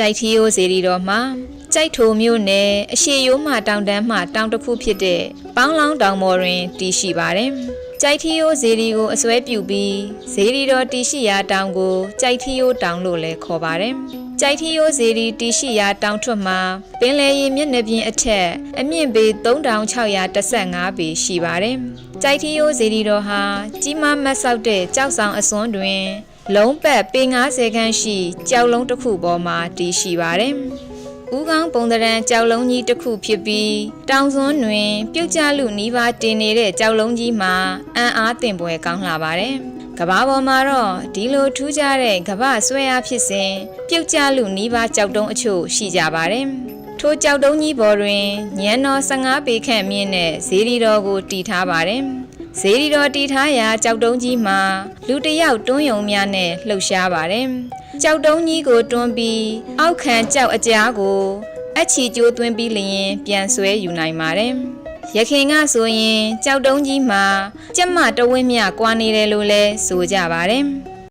ကြိုက်ထီယိုစေရီတော်မှာကြိုက်ထိုမျိုးနယ်အရှိရိုးမှတောင်တန်းမှတောင်တစ်ခုဖြစ်တဲ့ပေါင်းလောင်းတောင်ပေါ်တွင်တည်ရှိပါတယ်။ကြိုက်ထီယိုဇေရီကိုအစွဲပြုပြီးဇေရီတော်တည်ရှိရာတောင်ကိုကြိုက်ထီယိုတောင်လို့လည်းခေါ်ပါတယ်။ကြိုက်ထီယိုဇေရီတည်ရှိရာတောင်ထွတ်မှာပင်လယ်ရေမျက်နှာပြင်အထက်အမြင့်ပေ3615ပေရှိပါတယ်။ကြိုက်ထီယိုဇေရီတော်ဟာကြီးမားမတ်ဆောက်တဲ့ကြောက်ဆောင်အစွန်းတွင် လုံးပတ်ပေ90ခန်းရှိကြောက်လုံးတစ်ခုပေါ်မှာတည်ရှိပါတယ်။ဦးခေါင်းပုံသဏ္ဍာန်ကြောက်လုံးကြီးတစ်ခုဖြစ်ပြီးတောင်စွန်းတွင်ပြုတ်ကျလူနီးပါးတင်နေတဲ့ကြောက်လုံးကြီးမှာအံ့အားသင့်ပွဲကောင်းလာပါတယ်။ကဘာပေါ်မှာတော့ဒီလိုထူးခြားတဲ့ကဘာဆွဲအားဖြစ်စဉ်ပြုတ်ကျလူနီးပါးကြောက်တုံးအချို့ရှိကြပါတယ်။ထိုကြောက်တုံးကြီးပေါ်တွင်ညံတော်15ပေခန့်မြင့်တဲ့ဇေဒီတော်ကိုတည်ထားပါတယ်။ ဇေဒီတော်တည်ထားရာကြောက်တုံးကြီးမှာလူတစ်ယောက်တွန်းယုံများနဲ့လှုပ်ရှားပါတယ်။ကြောက်တုံးကြီးကိုတွန်းပြီးအောက်ခံကြောက်အကြားကိုအချီကျိုးသွင်းပြီးလျင်ပြန်ဆွဲယူနိုင်ပါတယ်။ရခင်ကဆိုရင်ကြောက်တုံးကြီးမှာကြက်မတဝင်းမြကွာနေတယ်လို့လဲဆိုကြပါတယ်။